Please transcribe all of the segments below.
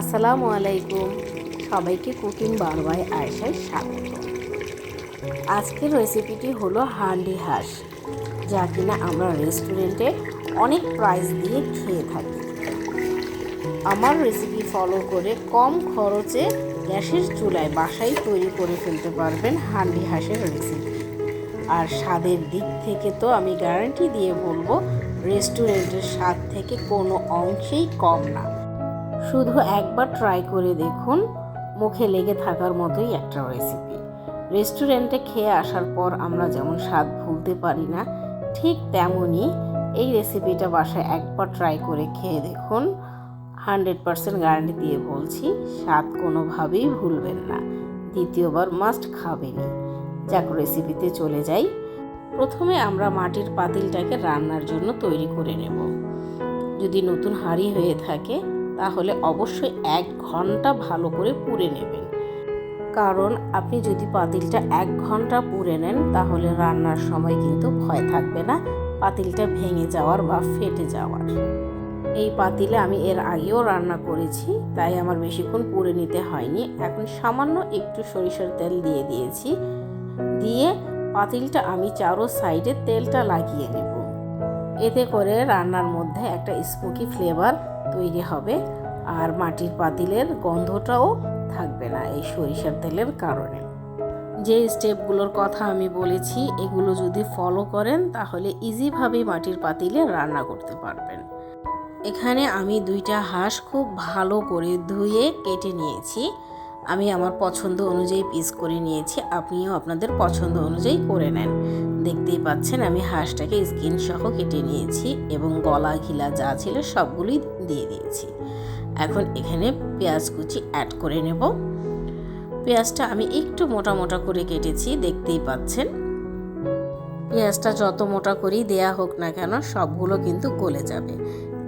আসসালামু আলাইকুম। সবাইকে কুকিং বারবাই আয়সায় স্বাগত। আজকের রেসিপিটি হলো হান্ডি হাঁস, যা কিনা আমরা রেস্টুরেন্টে অনেক প্রাইস দিয়ে খেয়ে থাকি। আমার রেসিপি ফলো করে কম খরচে গ্যাসের চুলায় বাসায় তৈরি করে ফেলতে পারবেন হান্ডি হাঁসের রেসিপি আর স্বাদের দিক থেকে তো আমি গ্যারান্টি দিয়ে বলব রেস্টুরেন্টের স্বাদ থেকে কোনো অংশেই কম না। শুধু একবার ট্রাই করে দেখুন, মুখে লেগে থাকার মতোই একটা রেসিপি রেস্টুরেন্টে খেয়ে আসার পর আমরা যেমন স্বাদ ভুলতে পারি না, ঠিক তেমনই এই রেসিপিটা বাসায় একবার ট্রাই করে খেয়ে দেখুন। হান্ড্রেড পারসেন্ট গ্যারান্টি দিয়ে বলছি, স্বাদ কোনোভাবেই ভুলবেন না। দ্বিতীয়বার মাস্ট খাবেনই। যাক রেসিপিতে চলে যাই। প্রথমে আমরা মাটির পাতিলটাকে রান্নার জন্য তৈরি করে নেব। যদি নতুন হাঁড়ি হয়ে থাকে তাহলে অবশ্যই এক ঘণ্টা ভালো করে পুড়ে নেবেন। কারণ আপনি যদি পাতিলটা এক ঘণ্টা পুড়ে নেন, তাহলে রান্নার সময় কিন্তু ভয় থাকবে না, পাতিলটা ভেঙে যাওয়ার বা ফেটে যাওয়ার। এই পাতিলে আমি এর আগেও রান্না করেছি, তাই আমার বেশিক্ষণ পুড়ে নিতে হয়নি। এখন সামান্য একটু সরিষার তেল দিয়ে দিয়েছি। দিয়ে পাতিলটা আমি চারো সাইডে তেলটা লাগিয়ে নেব। এতে করে রান্নার মধ্যে একটা স্মোকি ফ্লেভার তৈরি হবে আর মাটির পাতিলের গন্ধটাও থাকবে না এই সরিষার তেলের কারণে। যে স্টেপগুলোর কথা আমি বলেছি, এগুলো যদি ফলো করেন, তাহলে ইজিভাবেই মাটির পাতিলে রান্না করতে পারবেন। এখানে আমি দুইটা হাঁস খুব ভালো করে ধুয়ে কেটে নিয়েছি। আমি আমার পছন্দ অনুযায়ী পিস করে নিয়েছি, আপনিও আপনাদের পছন্দ অনুযায়ী করে নেন। দেখতেই পাচ্ছেন, আমি হাঁসটাকে স্কিন সহ কেটে নিয়েছি এবং গলা ঘিলা যা ছিল সবগুলোই দিয়ে দিয়েছি। এখন এখানে পেঁয়াজ কুচি অ্যাড করে নেব। পেঁয়াজটা আমি একটু মোটা মোটা করে কেটেছি, দেখতেই পাচ্ছেন। পেঁয়াজটা যত মোটা করেই দেয়া হোক না কেন, সবগুলো কিন্তু গলে যাবে।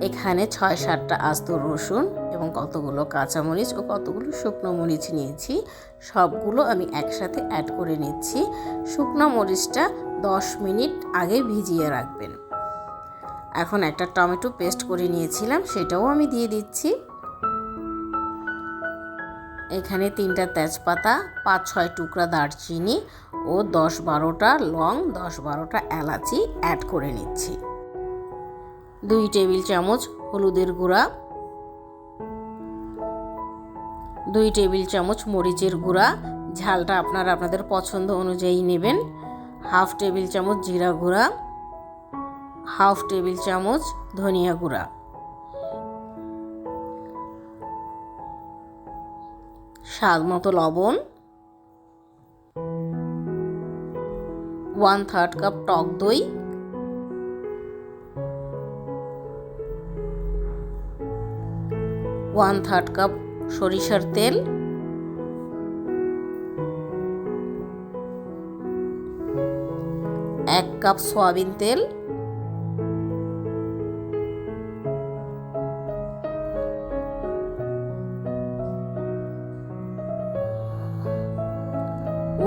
এখানে ছয় সাতটা আস্ত রসুন এবং কতগুলো কাঁচামরিচ ও কতগুলো শুকনো মরিচ নিয়েছি। সবগুলো আমি একসাথে অ্যাড করে নিচ্ছি। শুকনো মরিচটা দশ মিনিট আগে ভিজিয়ে রাখবেন। এখন একটা টমেটো পেস্ট করে নিয়েছিলাম, সেটাও আমি দিয়ে দিচ্ছি। এখানে তিনটা তেজপাতা, পাঁচ ছয় টুকরা দারচিনি ও দশ বারোটা লং, দশ বারোটা এলাচি অ্যাড করে নিচ্ছি। দুই টেবিল চামচ হলুদের গুঁড়া। দুই টেবিল চামচ মরিচের গুঁড়া। ঝালটা আপনারা আপনাদের পছন্দ অনুযায়ী নেবেন। হাফ টেবিল চামচ জিরা গুঁড়া। হাফ টেবিল চামচ ধনিয়া গুঁড়া। স্বাদ মতো লবণ। ওয়ান থার্ড কাপ টক দই। ওয়ান থার্ড কাপ সরিষার তেল। এক কাপ সয়াবিন তেল।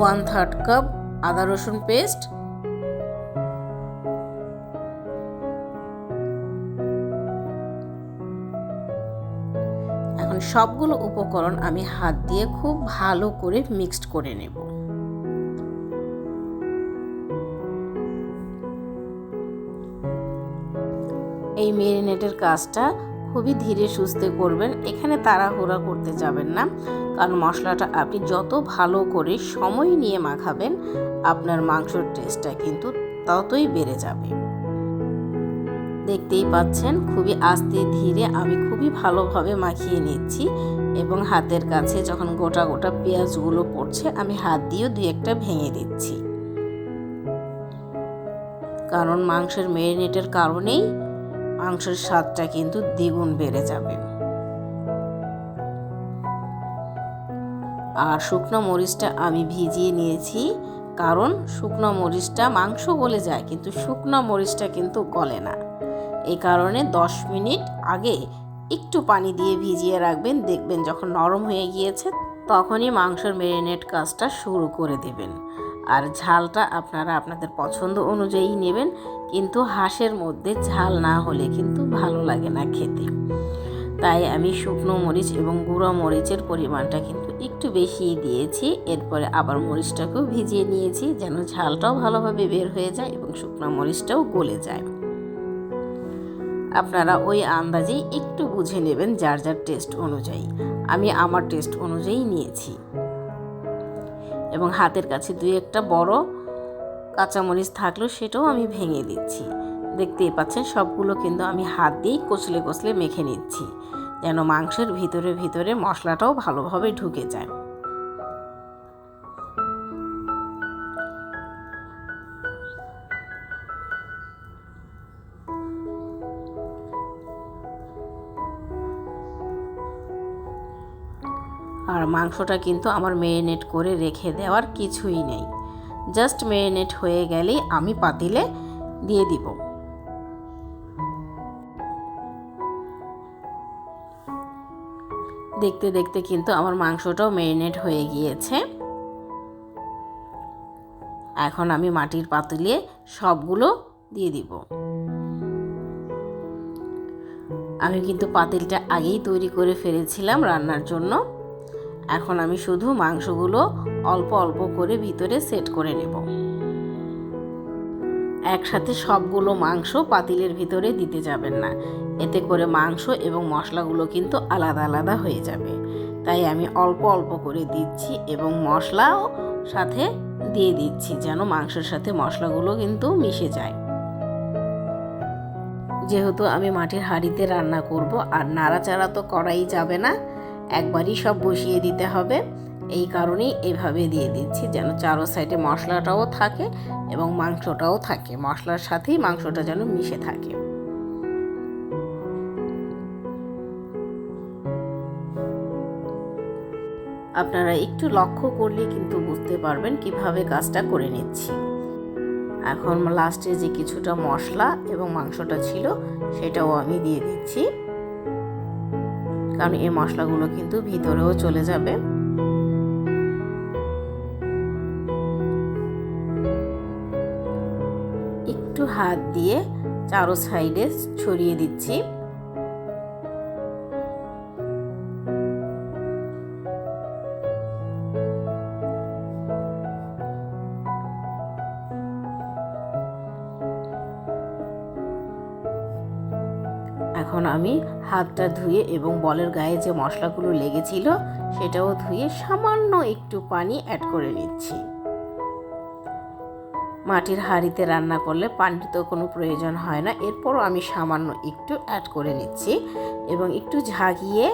ওয়ান থার্ড কাপ আদা রসুন পেস্ট এখন সবগুলো উপকরণ আমি হাত দিয়ে খুব ভালো করে মিক্সড করে নেব। এই মেরিনেটের কাজটা খুবই ধীরে সুস্থে করবেন। এখানে তাড়াহুড়া করতে যাবেন না। কারণ মশলাটা আপনি যত ভালো করে সময় নিয়ে মাখাবেন, আপনার মাংসর টেস্টটা কিন্তু ততই বেড়ে যাবে। দেখতেই পাচ্ছেন, খুবই আস্তে ধীরে আমি খুবই ভালোভাবে মাখিয়ে নিচ্ছি এবং হাতের কাছে যখন গোটা গোটা পেঁয়াজগুলো পড়ছে, আমি হাত দিয়েও দুই একটা ভেঙে দিচ্ছি। কারণ মাংসের মেরিনেটের কারণেই মাংসের স্বাদটা কিন্তু দ্বিগুণ বেড়ে যাবে। আর শুকনো মরিচটা আমি ভিজিয়ে নিয়েছি, কারণ শুকনো মরিচটা মাংস গলে যায়, কিন্তু শুকনো মরিচটা কিন্তু গলে না। এই কারণে দশ মিনিট আগে একটু পানি দিয়ে ভিজিয়ে রাখবেন, দেখবেন যখন নরম হয়ে গিয়েছে, তখনই মাংসের মেরিনেট কাজটা শুরু করে দেবেন। আর ঝালটা আপনারা আপনাদের পছন্দ অনুযায়ী নেবেন, কিন্তু হাঁসের মধ্যে ঝাল না হলে কিন্তু ভালো লাগে না খেতে। তাই আমি শুকনো মরিচ এবং গুঁড়ো মরিচের পরিমাণটা কিন্তু একটু বেশি দিয়েছি, এরপরে আবার মরিচটাকেও ভিজিয়ে নিয়েছি যেন ঝালটাও ভালোভাবে বের হয়ে যায় এবং শুকনো মরিচটাও গলে যায়। আপনারা ওই আন্দাজেই একটু বুঝে নেবেন যার যার টেস্ট অনুযায়ী। আমি আমার টেস্ট অনুযায়ী নিয়েছি। এবং হাতের কাছে দুই একটা বড় কাঁচামরিচ থাকলেও সেটাও আমি ভেঙে দিচ্ছি। দেখতেই পাচ্ছেন, সবগুলো কিন্তু আমি হাত দিয়েই কচলে কচলে মেখে নিচ্ছি, যেন মাংসের ভিতরে ভিতরে মশলাটাও ভালোভাবে ঢুকে যায়। আর মাংসটা কিন্তু আমার মেরিনেট করে রেখে দেওয়ার কিছুই নেই। জাস্ট মেরিনেট হয়ে গেলেই আমি পাতিলে দিয়ে দিব। দেখতে দেখতে কিন্তু আমার মাংসটাও মেরিনেট হয়ে গিয়েছে। এখন আমি মাটির পাতিলে সবগুলো দিয়ে দিব। আমি কিন্তু পাতিলটা আগেই তৈরি করে ফেলেছিলাম রান্নার জন্য। এখন আমি শুধু মাংসগুলো অল্প অল্প করে ভিতরে সেট করে নেব। একসাথে সবগুলো মাংস পাতিলের ভিতরে দিতে যাবেন না। এতে করে মাংস এবং মশলাগুলো কিন্তু আলাদা আলাদা হয়ে যাবে। তাই আমি অল্প অল্প করে দিচ্ছি এবং মশলাও সাথে দিয়ে দিচ্ছি যেন মাংসের সাথে মশলাগুলো কিন্তু মিশে যায়। যেহেতু আমি মাটির হাঁড়িতে রান্না করব আর নাড়াচাড়া তো করাই যাবে না একবারই সব বসিয়ে দিতে হবে। এই কারণেই এভাবে দিয়ে দিচ্ছি, যেন চারো সাইডে মশলাটাও থাকে এবং মাংসটাও থাকে। মশলার সাথেই মাংসটা যেন মিশে থাকে। আপনারা একটু লক্ষ্য করলে কিন্তু বুঝতে পারবেন কীভাবে কাজটা করে নিচ্ছি। এখন লাস্টে যে কিছুটা মশলা এবং মাংসটা ছিল, সেটাও আমি দিয়ে দিচ্ছি। কারণ এই মশলাগুলো কিন্তু ভিতরেও চলে যাবে। একটু হাত দিয়ে চারো সাইডে ছড়িয়ে দিচ্ছি। এখন আমি হাতটা ধুয়ে এবং বলের গায়ে যে মশলাগুলো লেগেছিল, সেটাও ধুয়ে সামান্য একটু পানি অ্যাড করে নিচ্ছি। মাটির হাঁড়িতে রান্না করলে পানির তো কোনো প্রয়োজন হয় না। এরপরও আমি সামান্য একটু অ্যাড করে নিচ্ছি এবং একটু ঝাঁকিয়ে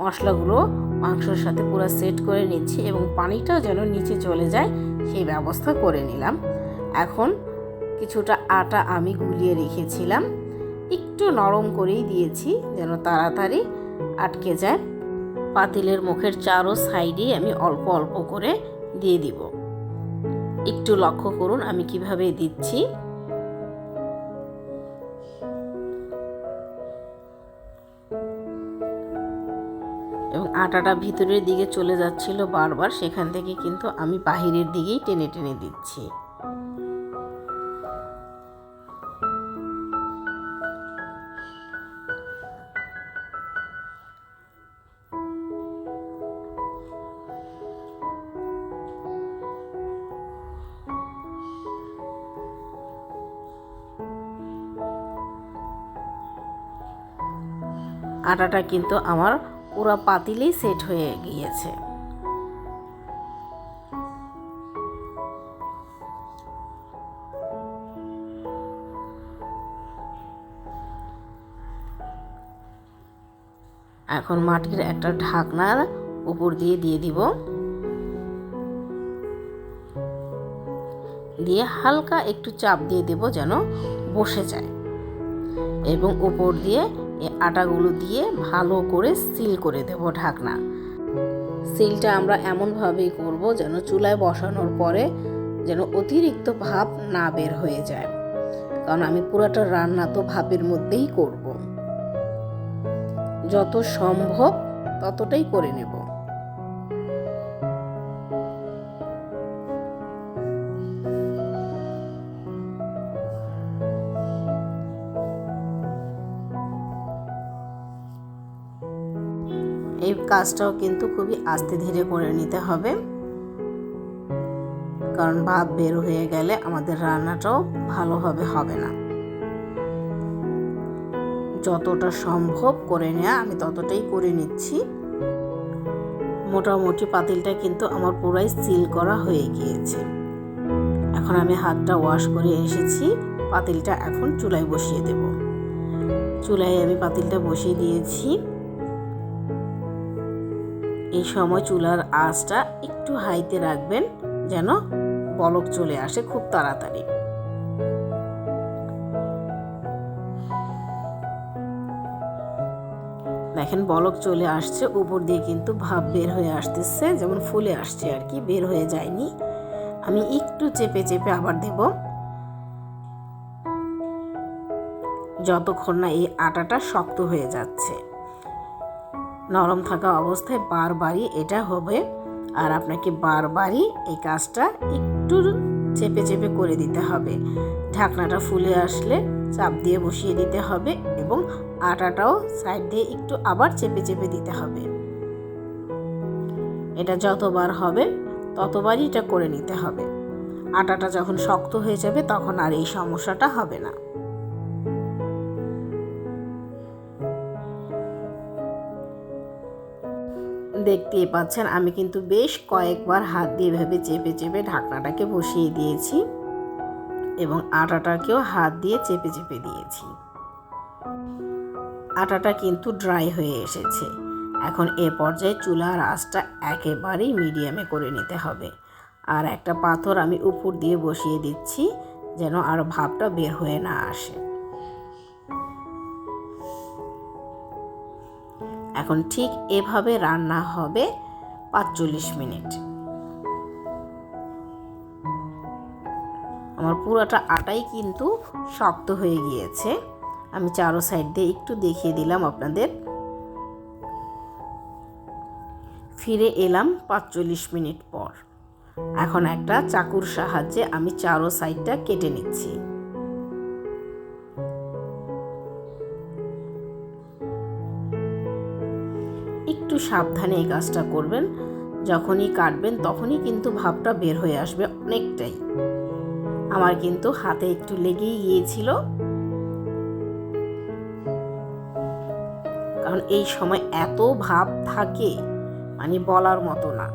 মশলাগুলো মাংসর সাথে পুরো সেট করে নিচ্ছি এবং পানিটাও যেন নিচে চলে যায়, সেই ব্যবস্থা করে নিলাম। এখন কিছুটা আটা আমি গুলিয়ে রেখেছিলাম। একটু নরম করেই দিয়েছি যেন তাড়াতাড়ি আটকে যায়। পাতিলের মুখের চারো সাইডেই আমি অল্প অল্প করে দিয়ে দিব। একটু লক্ষ্য করুন আমি কীভাবে দিচ্ছি। এবং আটাটা ভিতরের দিকে চলে যাচ্ছিল বারবার, সেখান থেকে কিন্তু আমি বাহিরের দিকেই টেনে টেনে দিচ্ছি। আটাটা কিন্তু আমার পুরো পাতিলেই সেট হয়ে গিয়েছে। এখন মাটির একটা ঢাকনার উপর দিয়ে দিয়ে দিব। দিয়ে হালকা একটু চাপ দিয়ে দেব যেন বসে যায়। এবং উপর দিয়ে আটাগুলো দিয়ে ভালো করে সিল করে দেব ঢাকনা। সিলটা আমরা এমনভাবেই করব যেন চুলায় বসানোর পরে যেন অতিরিক্ত ভাপ না বের হয়ে যায়। কারণ আমি পুরাটা রান্না তো ভাপের মধ্যেই করব। যত সম্ভব ততটাই করে নেব। কাজটাও কিন্তু খুবই আস্তে ধীরে করে নিতে হবে। কারণ ভাব বের হয়ে গেলে আমাদের রান্নাটাও ভালোভাবে হবে না। যতটা সম্ভব করে নেওয়া আমি ততটাই করে নিচ্ছি। মোটামুটি পাতিলটা কিন্তু আমার পুরাই সিল করা হয়ে গিয়েছে। এখন আমি হাতটা ওয়াশ করে এসেছি। পাতিলটা এখন চুলায় বসিয়ে দেব। চুলায় আমি পাতিলটা বসিয়ে দিয়েছি। এই সময় চুলার আঁচটা একটু হাইতে রাখবেন, যেন বলক চলে আসে খুব তাড়াতাড়ি। দেখেন বলক চলে আসছে, উপর দিয়ে কিন্তু ভাব বের হয়ে আসতেছে, যেমন ফুলে আসছে আর কি, বের হয়ে যায়নি। আমি একটু চেপে চেপে আবার দেব। যতক্ষণ না এই আটাটা শক্ত হয়ে যাচ্ছে। নরম থাকা অবস্থায় বারবারই এটা হবে। আর আপনাকে বারবারই এই কাজটা একটু চেপে চেপে করে দিতে হবে। ঢাকনাটা ফুলে আসলে চাপ দিয়ে বসিয়ে দিতে হবে এবং আটাটাও সাইড দিয়ে একটু আবার চেপে চেপে দিতে হবে। এটা যতবার হবে, ততবারই এটা করে নিতে হবে। আটাটা যখন শক্ত হয়ে যাবে, তখন আর এই সমস্যাটা হবে না। দেখতেই পাচ্ছেন, আমি কিন্তু বেশ কয়েকবার হাত দিয়ে ভেবে চেপে চেপে ঢাকনাটাকে বসিয়ে দিয়েছি এবং আটাটাকেও হাত দিয়ে চেপে চেপে দিয়েছি। আটাটা কিন্তু ড্রাই হয়ে এসেছে। এখন এ পর্যায়ে চুলার আঁচটা একেবারেই মিডিয়ামে করে নিতে হবে। আর একটা পাথর আমি উপর দিয়ে বসিয়ে দিচ্ছি, যেন আর ভাবটা বের হয়ে না আসে। এখন ঠিক এভাবে রান্না হবে পাঁচচল্লিশ মিনিট। আমার পুরোটা আটাই কিন্তু শক্ত হয়ে গিয়েছে। আমি চারো সাইড দিয়ে একটু দেখিয়ে দিলাম আপনাদের। ফিরে এলাম পাঁচচল্লিশ মিনিট পর। এখন একটা চাকুর সাহায্যে আমি চারো সাইডটা কেটে নিচ্ছি। সাবধানে এই কাজটা করবেন। যখনই কাটবেন তখনই কিন্তু ভাবটা বের হয়ে আসবে অনেকটাই। আমার কিন্তু হাতে একটু লেগেই গিয়েছিল। কারণ এই সময় এত ভাব থাকে মানে বলার মতো না।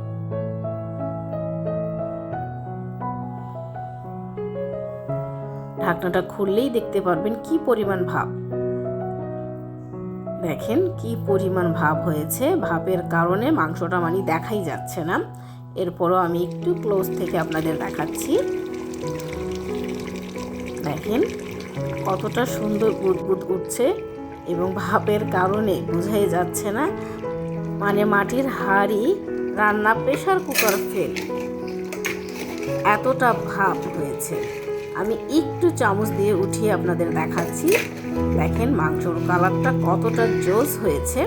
ঢাকনাটা খুললেই দেখতে পারবেন কি পরিমাণ ভাব। দেখেন কি পরিমাণ ভাব হয়েছে। ভাবের কারণে মাংসটা মানে দেখাই যাচ্ছে না। এরপরও আমি একটু ক্লোজ থেকে আপনাদের দেখাচ্ছি। দেখেন কতটা সুন্দর বুদবুদ উঠছে এবং ভাবের কারণে বোঝাই যাচ্ছে না। মানে মাটির হাড়ি রান্না প্রেশার কুকার ফেল। এতটা ভাব হয়েছে। আমি একটু চামচ দিয়ে উঠিয়ে আপনাদের দেখাচ্ছি। দেখেন মাংসর কালারটা কতটা জোস হয়েছে।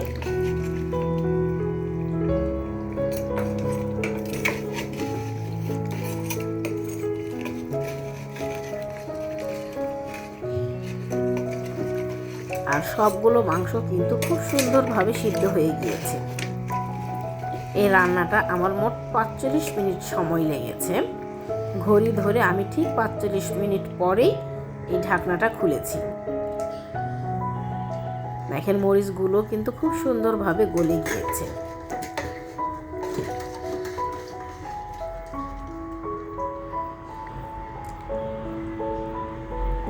আর সবগুলো মাংস কিন্তু খুব সুন্দরভাবে সিদ্ধ হয়ে গিয়েছে। এই রান্নাটা আমার মোট পাঁচচল্লিশ মিনিট সময় লেগেছে। ঘড়ি ধরে আমি ঠিক পাঁচচল্লিশ মিনিট পরেই এই ঢাকনাটা খুলেছি। দেখেন মরিচগুলো কিন্তু খুব সুন্দরভাবে গলে গিয়েছে।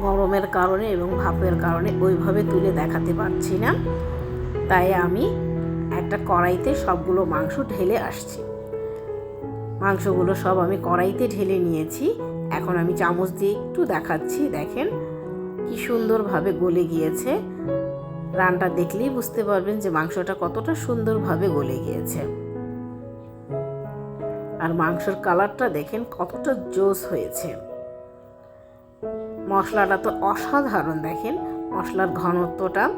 গরমের কারণে এবং ভাপের কারণে ওইভাবে তুলে দেখাতে পারছি না। তাই আমি একটা কড়াইতে সবগুলো মাংস ঢেলে আসছি। মাংসগুলো সব আমি কড়াইতে ঢেলে নিয়েছি। এখন আমি চামচ দিয়ে একটু দেখাচ্ছি। দেখেন কি সুন্দরভাবে গলে গিয়েছে। রানটা দেখলেই বুঝতে পারবেন যে মাংসটা কতটা সুন্দরভাবে গলে গিয়েছে। আর মাংসের কালারটা দেখেন কতটা জোস হয়েছে। মশলাটা তো অসাধারণ দেখেন, মশলার ঘনত্বটা।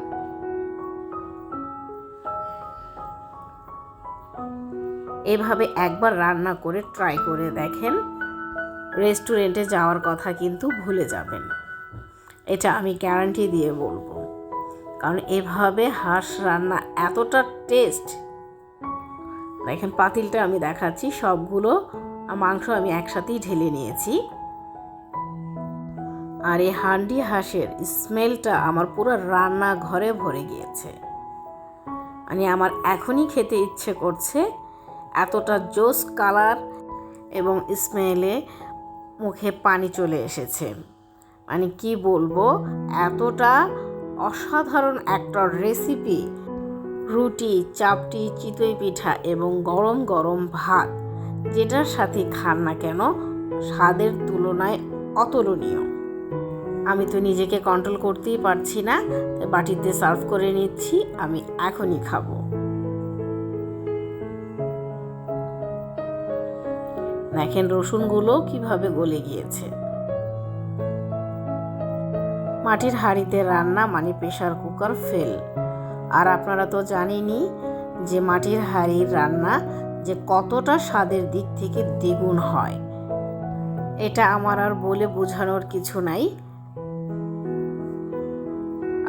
এভাবে একবার রান্না করে ট্রাই করে দেখেন রেস্টুরেন্টে যাওয়ার কথা কিন্তু ভুলে যাবেন। এটা আমি গ্যারান্টি দিয়ে বলব। কারণ এভাবে হাঁস রান্না এতটা টেস্ট দেখেন পাতিলটা আমি দেখাচ্ছি, সবগুলো মাংস আমি একসাথেই ঢেলে নিয়েছি। আর এই হান্ডি হাঁসের স্মেলটা আমার পুরো রান্না ঘরে ভরে গিয়েছে। মানে আমার এখনই খেতে ইচ্ছে করছে এতটা জোস কালার এবং স্মেলে মুখে পানি চলে এসেছে। মানে কি বলব, এতটা অসাধারণ একটা রেসিপি রুটি, চাপটি, চিতই পিঠা এবং গরম গরম ভাত, যেটার সাথে খান না কেন, স্বাদের তুলনায় অতুলনীয়। আমি তো নিজেকে কন্ট্রোল করতেই পারছি না বাটিতে সার্ভ করে নিচ্ছি, আমি এখনই খাব। দেখেন রসুনগুলো কীভাবে গলে গিয়েছে। মাটির হাঁড়িতে রান্না মানে প্রেশার কুকার ফেল। আর আপনারা তো জানেনই যে মাটির হাঁড়ির রান্না যে কতটা স্বাদের দিক থেকে দ্বিগুণ হয়। এটা আমার আর বলে বোঝানোর কিছু নাই।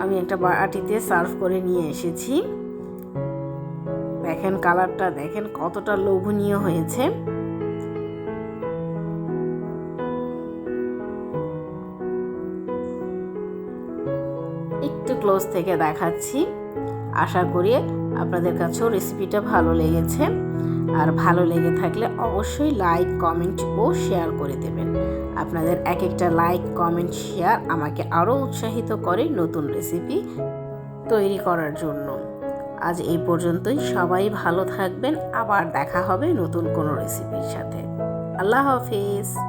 আমি একটা বাটিতে সার্ভ করে নিয়ে এসেছি। দেখেন কালারটা, দেখেন কতটা লোভনীয় হয়েছে। ক্লোজ থেকে দেখাচ্ছি। আশা করি আপনাদের কাছেও রেসিপিটা ভালো লেগেছে। আর ভালো লেগে থাকলে অবশ্যই লাইক কমেন্ট ও শেয়ার করে দেবেন। আপনাদের এক একটা লাইক কমেন্ট শেয়ার আমাকে আরও উৎসাহিত করে নতুন রেসিপি তৈরি করার জন্য। আজ এই পর্যন্তই। সবাই ভালো থাকবেন। আবার দেখা হবে নতুন কোনো রেসিপির সাথে। আল্লাহ হাফিজ।